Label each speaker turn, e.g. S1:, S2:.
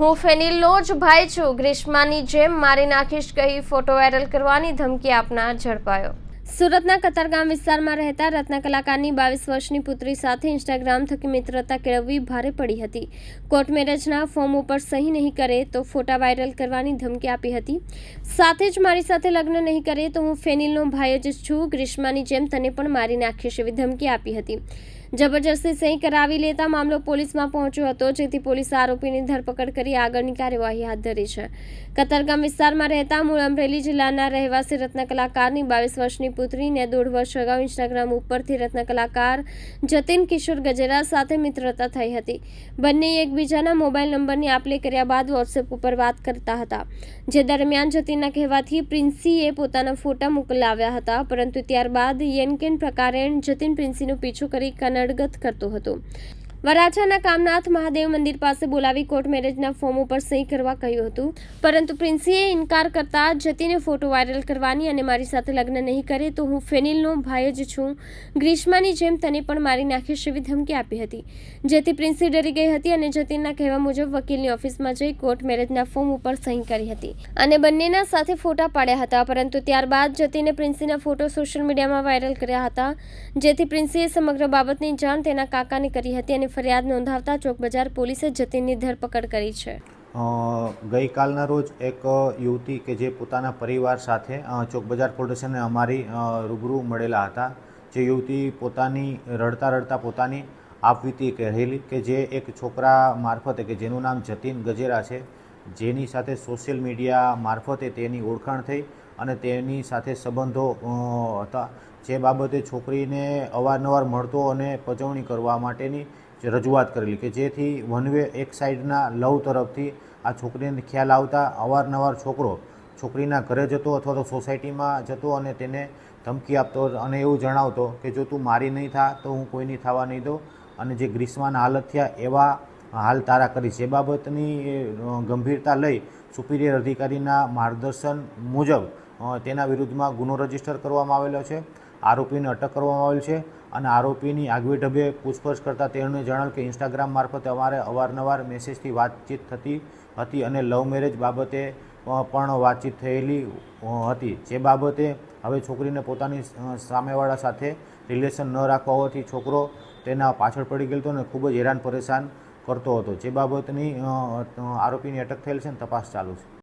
S1: હું ફેનિલનો જ ભાઈ છું. ગ્રીષ્માની જેમ મારી નાખીશ કહી ફોટો વાયરલ કરવાની ધમકી આપનાર ઝડપાયો. સુરતના કતારગામ વિસ્તારમાં રહેતા રત્ન કલાકારની બાવીસ વર્ષની પુત્રી સાથે ઇન્સ્ટાગ્રામ થકી મિત્રતા કેળવવી ભારે પડી હતી. કોર્ટ મેરેજના ફોર્મ ઉપર સહી નહીં કરે તો ફોટા વાયરલ કરવાની ધમકી આપી હતી. સાથે જ મારી સાથે લગ્ન નહીં કરે તો હું ફેનિલનો ભાઈ જ છું, ગ્રીષ્માની જેમ તને પણ મારી નાખીશ એવી ધમકી આપી હતી. જબરજસ્તી સહી કરાવી લેતા મામલો પોલીસમાં પહોંચ્યો હતો, જેથી પોલીસે આરોપીની ધરપકડ કરી આગળની કાર્યવાહી હાથ ધરી છે. કતારગામ વિસ્તારમાં રહેતા મૂળ અમરેલી જિલ્લાના રહેવાસી રત્ન કલાકારની બાવીસ વર્ષની પુત્રીને દોઢ વર્ષ અગાઉ ઇન્સ્ટાગ્રામ ઉપરથી રત્ન કલાકાર જતીન કિશોર ગજેરા સાથે મિત્રતા થઈ હતી. બંને એકબીજાના મોબાઈલ નંબરની આપલે કર્યા બાદ વોટ્સએપ ઉપર વાત કરતા હતા. જે દરમિયાન જતીનના કહેવાથી પ્રિન્સીએ પોતાના ફોટા મોકલાવ્યા હતા, પરંતુ ત્યારબાદ યેનકેન પ્રકારે જતીન પ્રિન્સીનો પીછો કરી કનડગત કરતો હતો. વરાછાના કામનાથ મહાદેવ મંદિર પાસે બોલાવી કોર્ટ મેરેજના ફોર્મ ઉપર સહી કરવા કહ્યું હતું. પરંતુ પ્રિન્સીએ ઇનકાર કરતા જતીને ફોટો વાયરલ કરવાની અને મારી સાથે લગ્ન નહીં કરે તો હું ફેનિલનો ભાઈ જ છું. ગ્રીષ્માની જેમ તને પણ મારી નાખીશ એવી ધમકી આપી હતી. જેથી પ્રિન્સી ડરી ગઈ હતી અને જતીનના કહેવા મુજબ વકીલની ઓફિસમાં જઈ કોર્ટ મેરેજના ફોર્મ ઉપર સહી કરી હતી. અને બંનેના સાથે ફોટા પાડ્યા હતા, પરંતુ ત્યારબાદ જતીને પ્રિન્સીના ફોટો સોશિયલ મીડિયામાં વાયરલ કર્યા હતા. જેથી પ્રિન્સીએ સમગ્ર બાબતની જાણ તેના કાકાને કરી હતી અને ફરિયાદ નોંધાવતા ચોક બજાર પોલીસે જતીનની ધરપકડ કરી છે.
S2: ગઈકાલના રોજ એક યુવતી કે જે પોતાના પરિવાર સાથે ચોકબજાર ચોક બજાર અમારી રૂબરૂ મળેલા હતા, જે યુવતી પોતાની, રડતા રડતા પોતાની આપવીતી કહેલી કે જે એક છોકરા મારફતે કે જેનું નામ જતીન ગજેરા છે, જેની સાથે સોશિયલ મીડિયા મારફતે તેની ઓળખાણ થઈ અને તેની સાથે સંબંધો હતા. જે બાબતે છોકરીને અવારનવાર મળતો અને પજવણી કરવા માટેની રજૂઆત કરેલી કે જેથી વન વે એક સાઈડના લવ તરફથી આ છોકરીને ખ્યાલ આવતા અવારનવાર છોકરો છોકરીના ઘરે જતો અથવા તો સોસાયટીમાં જતો અને તેને ધમકી આપતો અને એવું જણાવતો કે જો તું મારી નહીં થા તો હું કોઈની થવા નહીં દઉં અને જે ગ્રીષ્માના હાલત થયા એવા હાલ તારા કરીશ. એ બાબતની ગંભીરતા લઈ સુપિરિયર અધિકારીના માર્ગદર્શન મુજબ તેના વિરુદ્ધમાં ગુનો રજિસ્ટર કરવામાં આવેલો છે. આરોપીને અટક કરવામાં આવેલ છે. અને આરોપીની આગવી ઢબે પૂછપરછ કરતાં તેણે જણાવ્યું કે ઇન્સ્ટાગ્રામ મારફતે અમારે અવારનવાર મેસેજથી વાતચીત થતી હતી અને લવ મેરેજ બાબતે પણ વાતચીત થયેલી હતી. જે બાબતે હવે છોકરીને પોતાની સામેવાળા સાથે રિલેશન ન રાખવા હોવાથી છોકરો તેના પાછળ પડી ગયેલો હતો અને ખૂબ જ હેરાન પરેશાન કરતો હતો. જે બાબતની આરોપીની અટક થયેલ છે અને તપાસ ચાલુ છે.